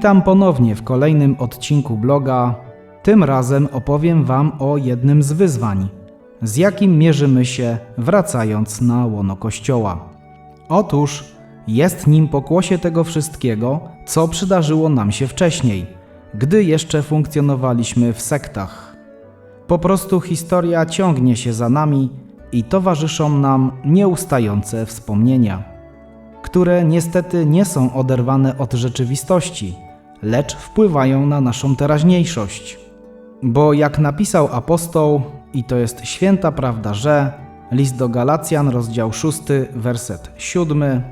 Witam ponownie w kolejnym odcinku bloga. Tym razem opowiem Wam o jednym z wyzwań, z jakim mierzymy się wracając na łono Kościoła. Otóż jest nim pokłosie tego wszystkiego, co przydarzyło nam się wcześniej, gdy jeszcze funkcjonowaliśmy w sektach. Po prostu historia ciągnie się za nami i towarzyszą nam nieustające wspomnienia, które niestety nie są oderwane od rzeczywistości, lecz wpływają na naszą teraźniejszość. Bo jak napisał apostoł, i to jest święta prawda, że list do Galacjan, rozdział 6, werset 7.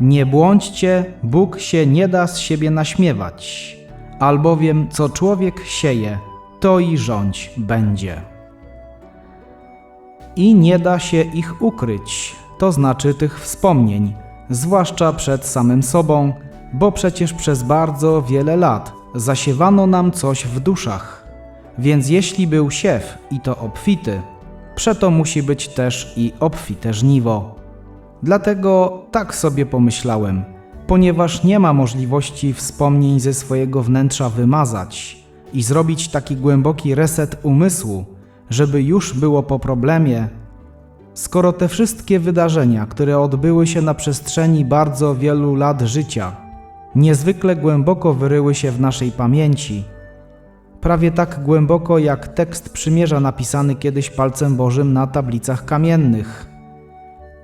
Nie błądźcie, Bóg się nie da z siebie naśmiewać, albowiem co człowiek sieje, to i rządź będzie. I nie da się ich ukryć, to znaczy tych wspomnień, zwłaszcza przed samym sobą, bo przecież przez bardzo wiele lat zasiewano nam coś w duszach. Więc jeśli był siew i to obfity, przeto musi być też i obfite żniwo. Dlatego tak sobie pomyślałem, ponieważ nie ma możliwości wspomnień ze swojego wnętrza wymazać i zrobić taki głęboki reset umysłu, żeby już było po problemie, skoro te wszystkie wydarzenia, które odbyły się na przestrzeni bardzo wielu lat życia, niezwykle głęboko wyryły się w naszej pamięci, prawie tak głęboko jak tekst przymierza napisany kiedyś palcem Bożym na tablicach kamiennych.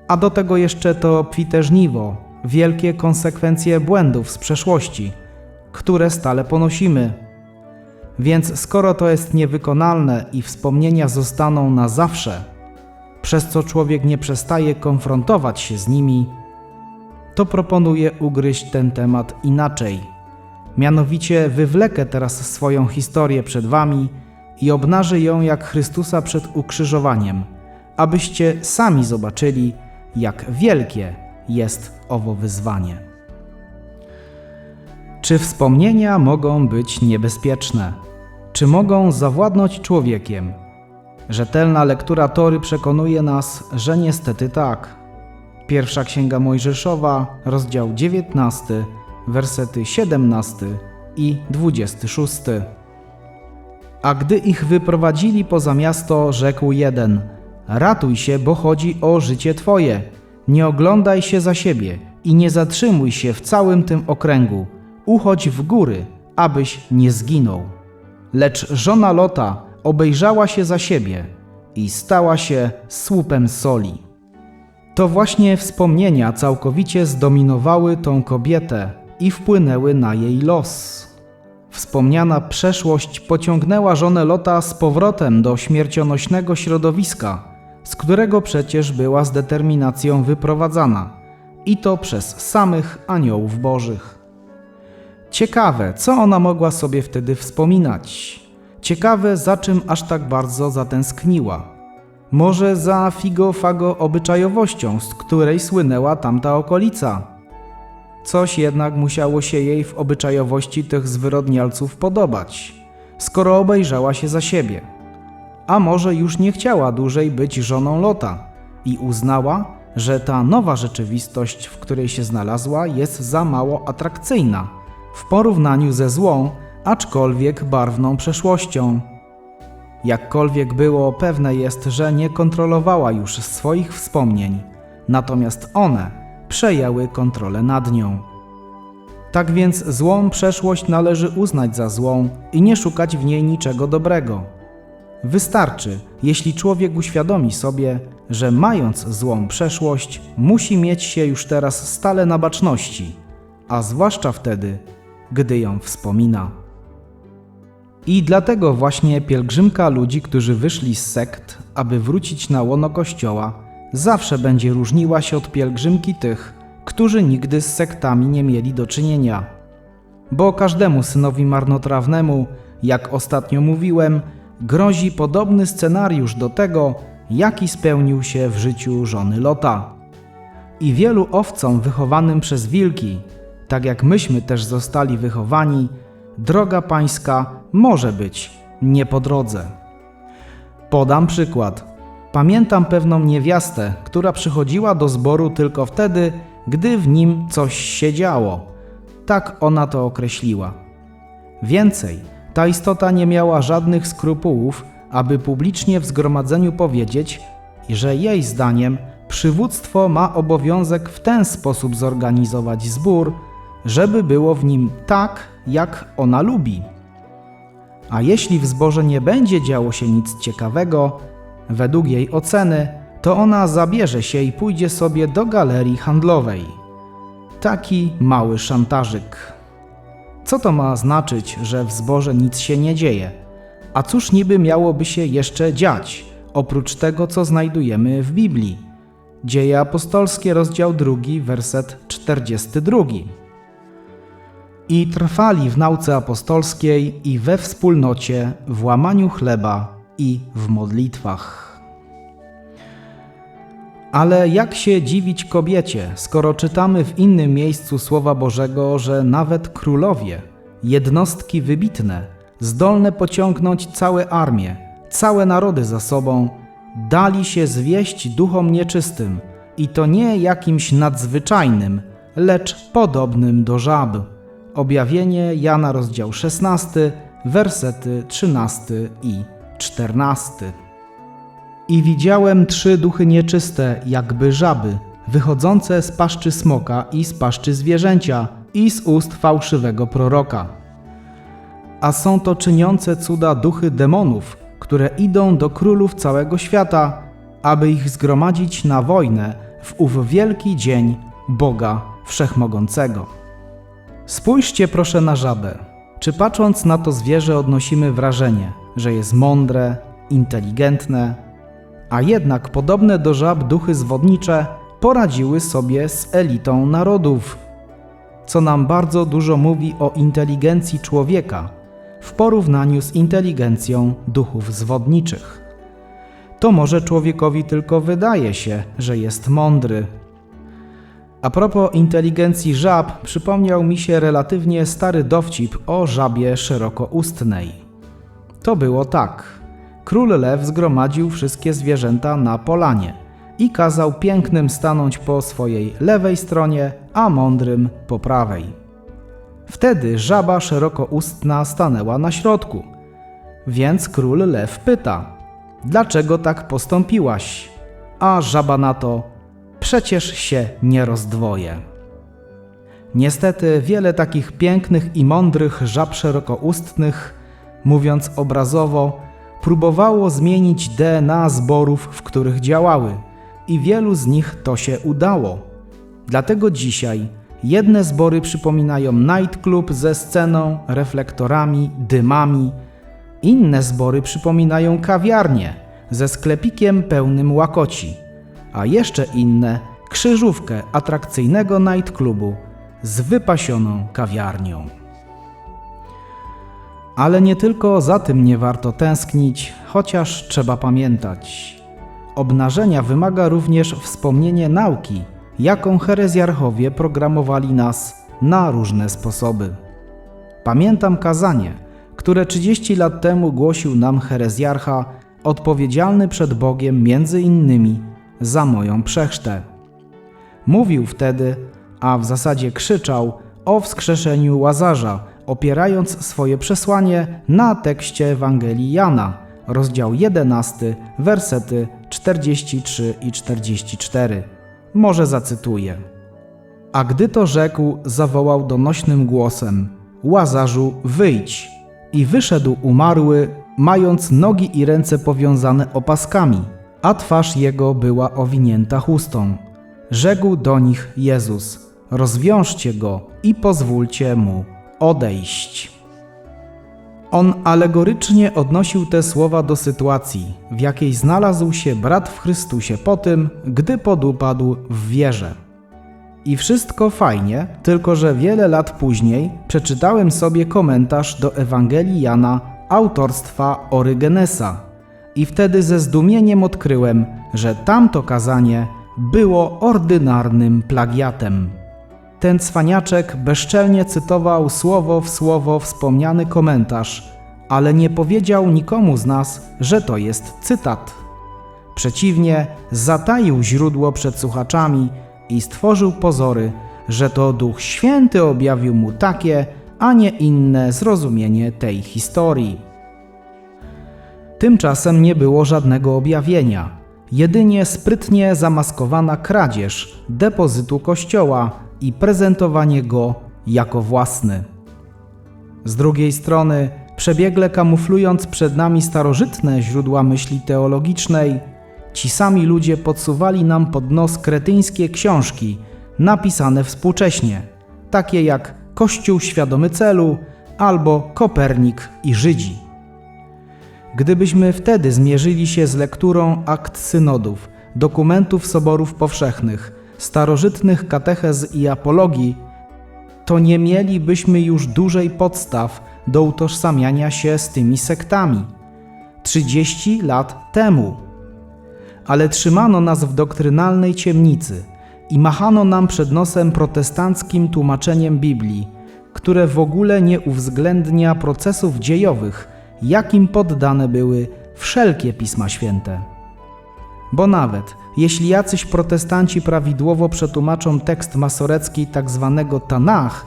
A do tego jeszcze to obfite żniwo, wielkie konsekwencje błędów z przeszłości, które stale ponosimy. Więc skoro to jest niewykonalne i wspomnienia zostaną na zawsze, przez co człowiek nie przestaje konfrontować się z nimi, to proponuję ugryźć ten temat inaczej. Mianowicie wywlekę teraz swoją historię przed Wami i obnażę ją jak Chrystusa przed ukrzyżowaniem, abyście sami zobaczyli, jak wielkie jest owo wyzwanie. Czy wspomnienia mogą być niebezpieczne? Czy mogą zawładnąć człowiekiem? Rzetelna lektura Tory przekonuje nas, że niestety tak. Pierwsza Księga Mojżeszowa, rozdział 19, wersety 17 i 26. A gdy ich wyprowadzili poza miasto, rzekł jeden: Ratuj się, bo chodzi o życie twoje. Nie oglądaj się za siebie i nie zatrzymuj się w całym tym okręgu. Uchodź w góry, abyś nie zginął. Lecz żona Lota obejrzała się za siebie i stała się słupem soli. To właśnie wspomnienia całkowicie zdominowały tą kobietę i wpłynęły na jej los. Wspomniana przeszłość pociągnęła żonę Lota z powrotem do śmiercionośnego środowiska, z którego przecież była z determinacją wyprowadzana, i to przez samych aniołów bożych. Ciekawe, co ona mogła sobie wtedy wspominać. Ciekawe, za czym aż tak bardzo zatęskniła. Może za figo-fago obyczajowością, z której słynęła tamta okolica. Coś jednak musiało się jej w obyczajowości tych zwyrodnialców podobać, skoro obejrzała się za siebie. A może już nie chciała dłużej być żoną Lota i uznała, że ta nowa rzeczywistość, w której się znalazła, jest za mało atrakcyjna w porównaniu ze złą, aczkolwiek barwną przeszłością. Jakkolwiek było, pewne jest, że nie kontrolowała już swoich wspomnień, natomiast one przejęły kontrolę nad nią. Tak więc złą przeszłość należy uznać za złą i nie szukać w niej niczego dobrego. Wystarczy, jeśli człowiek uświadomi sobie, że mając złą przeszłość, musi mieć się już teraz stale na baczności, a zwłaszcza wtedy, gdy ją wspomina. I dlatego właśnie pielgrzymka ludzi, którzy wyszli z sekt, aby wrócić na łono Kościoła, zawsze będzie różniła się od pielgrzymki tych, którzy nigdy z sektami nie mieli do czynienia. Bo każdemu synowi marnotrawnemu, jak ostatnio mówiłem, grozi podobny scenariusz do tego, jaki spełnił się w życiu żony Lota. I wielu owcom wychowanym przez wilki, tak jak myśmy też zostali wychowani, droga pańska może być nie po drodze. Podam przykład. Pamiętam pewną niewiastę, która przychodziła do zboru tylko wtedy, gdy w nim coś się działo. Tak ona to określiła. Więcej, ta istota nie miała żadnych skrupułów, aby publicznie w zgromadzeniu powiedzieć, że jej zdaniem przywództwo ma obowiązek w ten sposób zorganizować zbór, żeby było w nim tak, jak ona lubi. A jeśli w zborze nie będzie działo się nic ciekawego, według jej oceny, to ona zabierze się i pójdzie sobie do galerii handlowej. Taki mały szantażyk. Co to ma znaczyć, że w zborze nic się nie dzieje? A cóż niby miałoby się jeszcze dziać, oprócz tego, co znajdujemy w Biblii? Dzieje apostolskie, rozdział 2, werset 42. I trwali w nauce apostolskiej i we wspólnocie, w łamaniu chleba i w modlitwach. Ale jak się dziwić kobiecie, skoro czytamy w innym miejscu Słowa Bożego, że nawet królowie, jednostki wybitne, zdolne pociągnąć całe armie, całe narody za sobą, dali się zwieść duchom nieczystym i to nie jakimś nadzwyczajnym, lecz podobnym do żab. Objawienie Jana, rozdział 16, wersety 13 i 14. I widziałem trzy duchy nieczyste, jakby żaby, wychodzące z paszczy smoka i z paszczy zwierzęcia i z ust fałszywego proroka. A są to czyniące cuda duchy demonów, które idą do królów całego świata, aby ich zgromadzić na wojnę w ów wielki dzień Boga Wszechmogącego. Spójrzcie proszę na żabę. Czy patrząc na to zwierzę odnosimy wrażenie, że jest mądre, inteligentne, a jednak podobne do żab duchy zwodnicze poradziły sobie z elitą narodów, co nam bardzo dużo mówi o inteligencji człowieka w porównaniu z inteligencją duchów zwodniczych. To może człowiekowi tylko wydaje się, że jest mądry. A propos inteligencji żab, przypomniał mi się relatywnie stary dowcip o żabie szerokoustnej. To było tak. Król lew zgromadził wszystkie zwierzęta na polanie i kazał pięknym stanąć po swojej lewej stronie, a mądrym po prawej. Wtedy żaba szerokoustna stanęła na środku. Więc król lew pyta: Dlaczego tak postąpiłaś? A żaba na to: Przecież się nie rozdwoję. Niestety wiele takich pięknych i mądrych żab szerokoustnych, mówiąc obrazowo, próbowało zmienić DNA zborów, w których działały, i wielu z nich to się udało. Dlatego dzisiaj jedne zbory przypominają nightclub ze sceną, reflektorami, dymami, inne zbory przypominają kawiarnię ze sklepikiem pełnym łakoci, a jeszcze inne krzyżówkę atrakcyjnego nightclubu z wypasioną kawiarnią. Ale nie tylko za tym nie warto tęsknić, chociaż trzeba pamiętać. Obnażenia wymaga również wspomnienie nauki, jaką herezjarchowie programowali nas na różne sposoby. Pamiętam kazanie, które 30 lat temu głosił nam herezjarcha, odpowiedzialny przed Bogiem między innymi za moją przechrztę. Mówił wtedy, a w zasadzie krzyczał o wskrzeszeniu Łazarza, opierając swoje przesłanie na tekście Ewangelii Jana, rozdział 11, wersety 43 i 44. Może zacytuję. A gdy to rzekł, zawołał donośnym głosem: Łazarzu, wyjdź! I wyszedł umarły, mając nogi i ręce powiązane opaskami, a twarz jego była owinięta chustą. Rzekł do nich Jezus: Rozwiążcie go i pozwólcie mu odejść. On alegorycznie odnosił te słowa do sytuacji, w jakiej znalazł się brat w Chrystusie po tym, gdy podupadł w wierze. I wszystko fajnie, tylko że wiele lat później przeczytałem sobie komentarz do Ewangelii Jana autorstwa Orygenesa i wtedy ze zdumieniem odkryłem, że tamto kazanie było ordynarnym plagiatem. Ten cwaniaczek bezczelnie cytował słowo w słowo wspomniany komentarz, ale nie powiedział nikomu z nas, że to jest cytat. Przeciwnie, zataił źródło przed słuchaczami i stworzył pozory, że to Duch Święty objawił mu takie, a nie inne zrozumienie tej historii. Tymczasem nie było żadnego objawienia, jedynie sprytnie zamaskowana kradzież depozytu kościoła i prezentowanie go jako własny. Z drugiej strony, przebiegle kamuflując przed nami starożytne źródła myśli teologicznej, ci sami ludzie podsuwali nam pod nos kretyńskie książki napisane współcześnie, takie jak Kościół świadomy celu albo Kopernik i Żydzi. Gdybyśmy wtedy zmierzyli się z lekturą akt synodów, dokumentów soborów powszechnych, starożytnych katechez i apologii, to nie mielibyśmy już dużej podstaw do utożsamiania się z tymi sektami. 30 lat temu. Ale trzymano nas w doktrynalnej ciemnicy i machano nam przed nosem protestanckim tłumaczeniem Biblii, które w ogóle nie uwzględnia procesów dziejowych, jakim poddane były wszelkie pisma święte. Bo nawet jeśli jacyś protestanci prawidłowo przetłumaczą tekst masorecki tzw. Tak Tanach,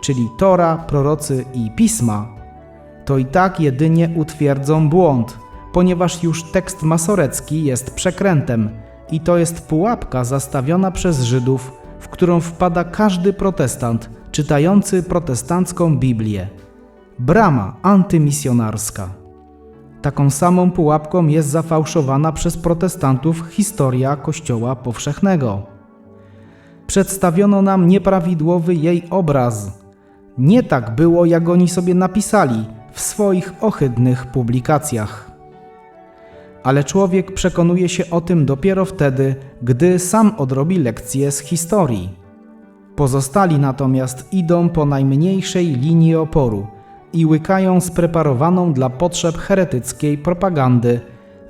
czyli Tora, prorocy i pisma, to i tak jedynie utwierdzą błąd, ponieważ już tekst masorecki jest przekrętem i to jest pułapka zastawiona przez Żydów, w którą wpada każdy protestant czytający protestancką Biblię. Brama antymisjonarska. Taką samą pułapką jest zafałszowana przez protestantów historia Kościoła Powszechnego. Przedstawiono nam nieprawidłowy jej obraz. Nie tak było, jak oni sobie napisali w swoich ohydnych publikacjach. Ale człowiek przekonuje się o tym dopiero wtedy, gdy sam odrobi lekcje z historii. Pozostali natomiast idą po najmniejszej linii oporu – i łykają spreparowaną dla potrzeb heretyckiej propagandy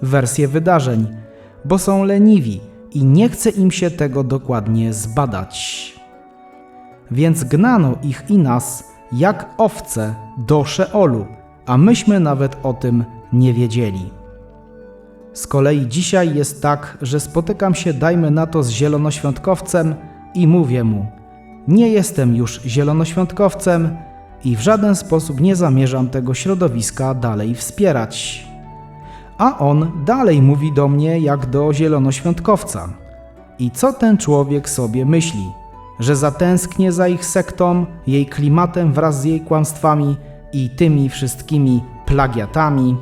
wersję wydarzeń, bo są leniwi i nie chce im się tego dokładnie zbadać. Więc gnano ich i nas jak owce do Szeolu, a myśmy nawet o tym nie wiedzieli. Z kolei dzisiaj jest tak, że spotykam się, dajmy na to, z zielonoświątkowcem i mówię mu: Nie jestem już zielonoświątkowcem, i w żaden sposób nie zamierzam tego środowiska dalej wspierać. A on dalej mówi do mnie jak do zielonoświątkowca. I co ten człowiek sobie myśli? Że zatęsknię za ich sektą, jej klimatem wraz z jej kłamstwami i tymi wszystkimi plagiatami?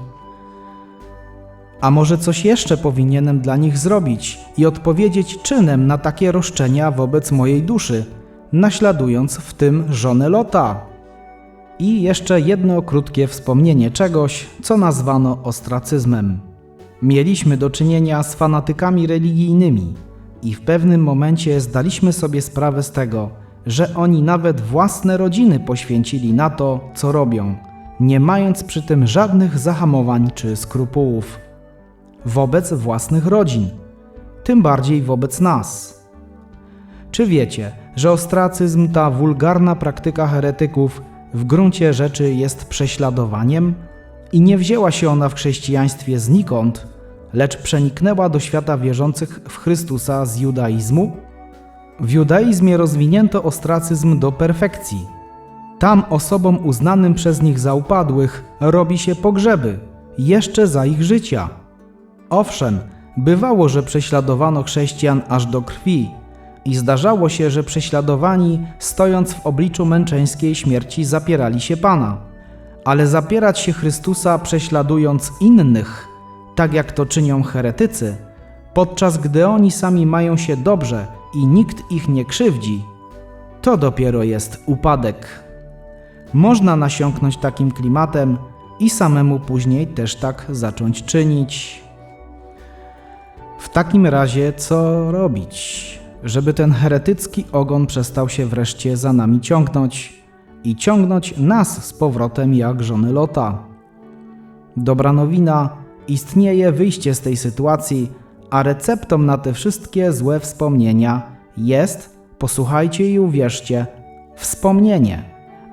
A może coś jeszcze powinienem dla nich zrobić i odpowiedzieć czynem na takie roszczenia wobec mojej duszy, naśladując w tym żonę Lota? I jeszcze jedno krótkie wspomnienie czegoś, co nazwano ostracyzmem. Mieliśmy do czynienia z fanatykami religijnymi i w pewnym momencie zdaliśmy sobie sprawę z tego, że oni nawet własne rodziny poświęcili na to, co robią, nie mając przy tym żadnych zahamowań czy skrupułów. Wobec własnych rodzin, tym bardziej wobec nas. Czy wiecie, że ostracyzm, ta wulgarna praktyka heretyków, w gruncie rzeczy jest prześladowaniem i nie wzięła się ona w chrześcijaństwie znikąd, lecz przeniknęła do świata wierzących w Chrystusa z judaizmu? W judaizmie rozwinięto ostracyzm do perfekcji. Tam osobom uznanym przez nich za upadłych robi się pogrzeby, jeszcze za ich życia. Owszem, bywało, że prześladowano chrześcijan aż do krwi, i zdarzało się, że prześladowani, stojąc w obliczu męczeńskiej śmierci, zapierali się Pana. Ale zapierać się Chrystusa prześladując innych, tak jak to czynią heretycy, podczas gdy oni sami mają się dobrze i nikt ich nie krzywdzi, to dopiero jest upadek. Można nasiąknąć takim klimatem i samemu później też tak zacząć czynić. W takim razie co robić? Żeby ten heretycki ogon przestał się wreszcie za nami ciągnąć i ciągnąć nas z powrotem jak żony Lota. Dobra nowina, istnieje wyjście z tej sytuacji, a receptą na te wszystkie złe wspomnienia jest, posłuchajcie i uwierzcie, wspomnienie,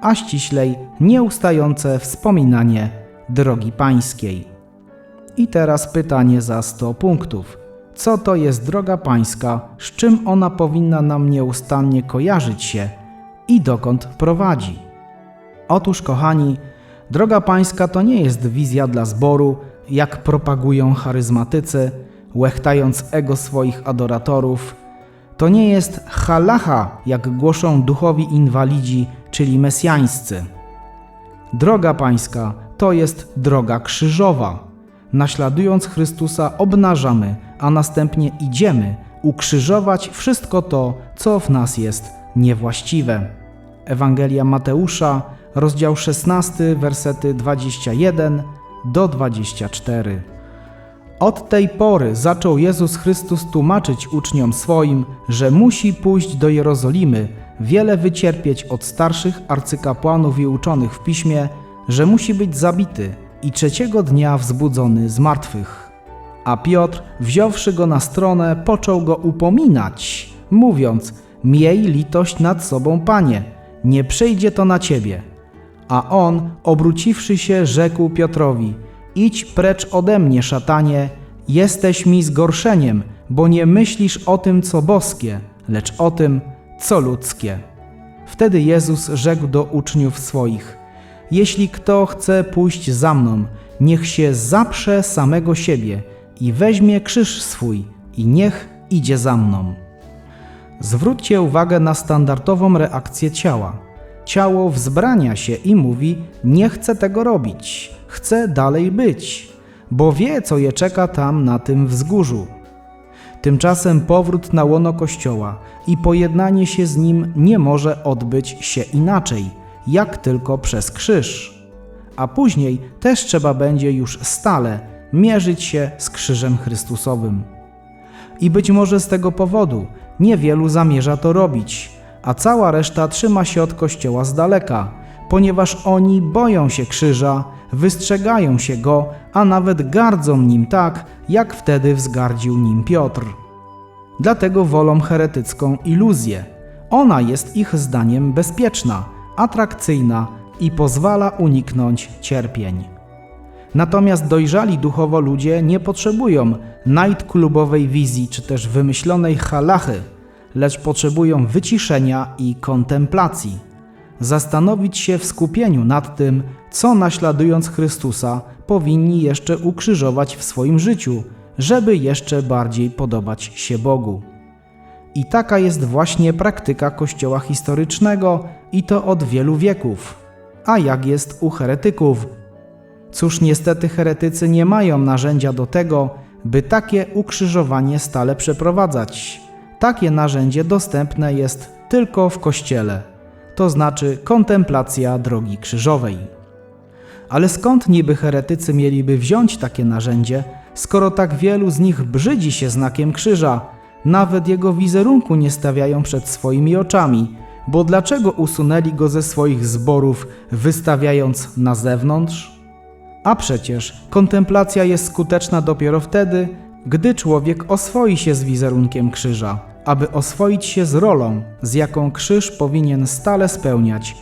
a ściślej nieustające wspominanie drogi pańskiej. I teraz pytanie za 100 punktów. Co to jest droga pańska, z czym ona powinna nam nieustannie kojarzyć się i dokąd prowadzi. Otóż, kochani, droga pańska to nie jest wizja dla zboru, jak propagują charyzmatycy, łechtając ego swoich adoratorów. To nie jest halacha, jak głoszą duchowi inwalidzi, czyli mesjańscy. Droga pańska to jest droga krzyżowa. Naśladując Chrystusa, obnażamy, a następnie idziemy ukrzyżować wszystko to, co w nas jest niewłaściwe. Ewangelia Mateusza, rozdział 16, wersety 21 do 24. Od tej pory zaczął Jezus Chrystus tłumaczyć uczniom swoim, że musi pójść do Jerozolimy, wiele wycierpieć od starszych arcykapłanów i uczonych w piśmie, że musi być zabity i trzeciego dnia wzbudzony z martwych. A Piotr, wziąwszy go na stronę, począł go upominać, mówiąc: Miej litość nad sobą, panie, nie przyjdzie to na ciebie. A on, obróciwszy się, rzekł Piotrowi: Idź precz ode mnie, szatanie, jesteś mi zgorszeniem, bo nie myślisz o tym, co boskie, lecz o tym, co ludzkie. Wtedy Jezus rzekł do uczniów swoich: Jeśli kto chce pójść za mną, niech się zaprze samego siebie i weźmie krzyż swój i niech idzie za mną. Zwróćcie uwagę na standardową reakcję ciała. Ciało wzbrania się i mówi: Nie chcę tego robić, chcę dalej być, bo wie, co je czeka tam na tym wzgórzu. Tymczasem powrót na łono Kościoła i pojednanie się z nim nie może odbyć się inaczej, jak tylko przez krzyż. A później też trzeba będzie już stale mierzyć się z krzyżem Chrystusowym. I być może z tego powodu niewielu zamierza to robić, a cała reszta trzyma się od Kościoła z daleka, ponieważ oni boją się krzyża, wystrzegają się go, a nawet gardzą nim tak, jak wtedy wzgardził nim Piotr. Dlatego wolą heretycką iluzję. Ona jest ich zdaniem bezpieczna, atrakcyjna i pozwala uniknąć cierpień. Natomiast dojrzali duchowo ludzie nie potrzebują nightclubowej wizji czy też wymyślonej halachy, lecz potrzebują wyciszenia i kontemplacji. Zastanowić się w skupieniu nad tym, co naśladując Chrystusa powinni jeszcze ukrzyżować w swoim życiu, żeby jeszcze bardziej podobać się Bogu. I taka jest właśnie praktyka Kościoła historycznego i to od wielu wieków. A jak jest u heretyków? Cóż, niestety heretycy nie mają narzędzia do tego, by takie ukrzyżowanie stale przeprowadzać. Takie narzędzie dostępne jest tylko w Kościele, to znaczy kontemplacja drogi krzyżowej. Ale skąd niby heretycy mieliby wziąć takie narzędzie, skoro tak wielu z nich brzydzi się znakiem krzyża, nawet jego wizerunku nie stawiają przed swoimi oczami, bo dlaczego usunęli go ze swoich zborów, wystawiając na zewnątrz? A przecież kontemplacja jest skuteczna dopiero wtedy, gdy człowiek oswoi się z wizerunkiem krzyża, aby oswoić się z rolą, z jaką krzyż powinien stale spełniać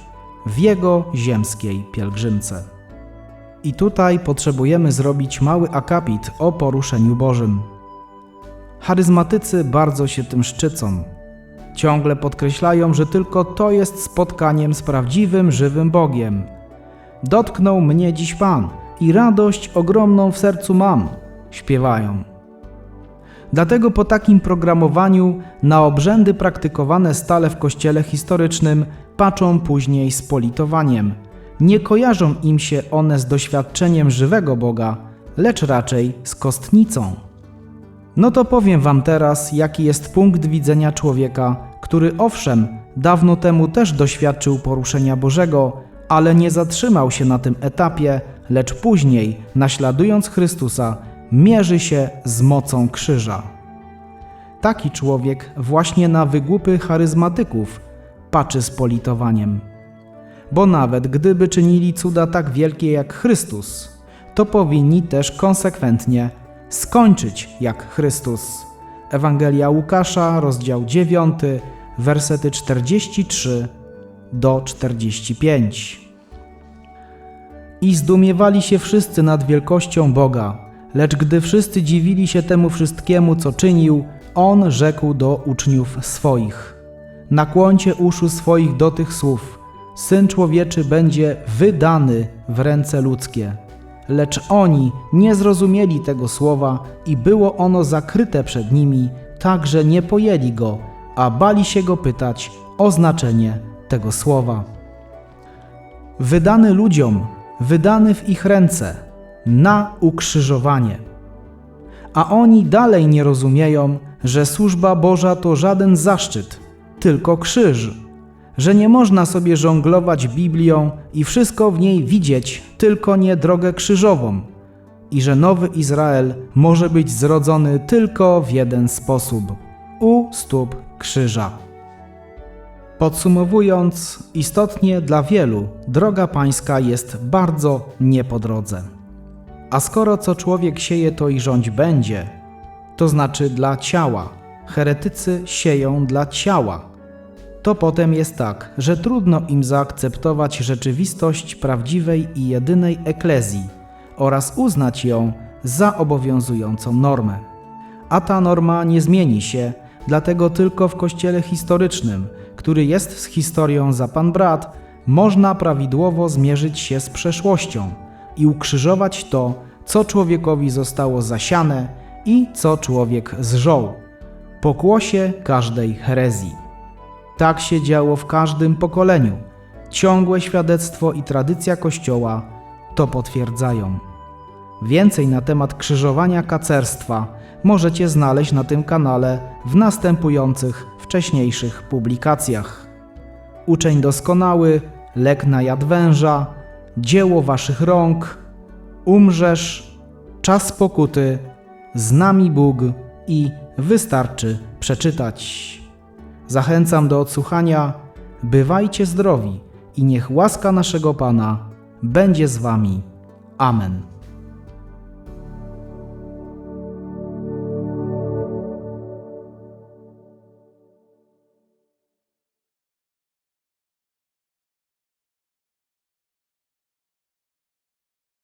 w jego ziemskiej pielgrzymce. I tutaj potrzebujemy zrobić mały akapit o poruszeniu Bożym. Charyzmatycy bardzo się tym szczycą. Ciągle podkreślają, że tylko to jest spotkaniem z prawdziwym, żywym Bogiem. Dotknął mnie dziś Pan i radość ogromną w sercu mam, śpiewają. Dlatego po takim programowaniu na obrzędy praktykowane stale w kościele historycznym patrzą później z politowaniem. Nie kojarzą im się one z doświadczeniem żywego Boga, lecz raczej z kostnicą. No to powiem Wam teraz, jaki jest punkt widzenia człowieka, który owszem, dawno temu też doświadczył poruszenia Bożego, ale nie zatrzymał się na tym etapie, lecz później, naśladując Chrystusa, mierzy się z mocą krzyża. Taki człowiek właśnie na wygłupy charyzmatyków patrzy z politowaniem. Bo nawet gdyby czynili cuda tak wielkie jak Chrystus, to powinni też konsekwentnie skończyć jak Chrystus. Ewangelia Łukasza, rozdział 9, wersety 43 do 45. I zdumiewali się wszyscy nad wielkością Boga, Lecz gdy wszyscy dziwili się temu wszystkiemu, co czynił, on rzekł do uczniów swoich: Nakłoncie uszu swoich do tych słów. Syn człowieczy będzie wydany w ręce ludzkie. Lecz oni nie zrozumieli tego słowa i było ono zakryte przed nimi, tak że nie pojęli go, a bali się go pytać o znaczenie tego słowa. Wydany ludziom, wydany w ich ręce, na ukrzyżowanie. A oni dalej nie rozumieją, że służba Boża to żaden zaszczyt, tylko krzyż, że nie można sobie żonglować Biblią i wszystko w niej widzieć, tylko nie drogę krzyżową, i że nowy Izrael może być zrodzony tylko w jeden sposób u stóp krzyża. Podsumowując, istotnie dla wielu droga pańska jest bardzo nie po drodze. A skoro co człowiek sieje, to i rządź będzie, to znaczy dla ciała. Heretycy sieją dla ciała. To potem jest tak, że trudno im zaakceptować rzeczywistość prawdziwej i jedynej eklezji oraz uznać ją za obowiązującą normę. A ta norma nie zmieni się, dlatego tylko w kościele historycznym, który jest z historią za pan brat, można prawidłowo zmierzyć się z przeszłością i ukrzyżować to, co człowiekowi zostało zasiane i co człowiek zżął, pokłosie każdej herezji. Tak się działo w każdym pokoleniu. Ciągłe świadectwo i tradycja Kościoła to potwierdzają. Więcej na temat krzyżowania kacerstwa możecie znaleźć na tym kanale w następujących wcześniejszych publikacjach. Uczeń doskonały, lek na jad węża, dzieło waszych rąk, umrzesz, czas pokuty, z nami Bóg i wystarczy przeczytać. Zachęcam do odsłuchania. Bywajcie zdrowi i niech łaska naszego Pana będzie z wami. Amen.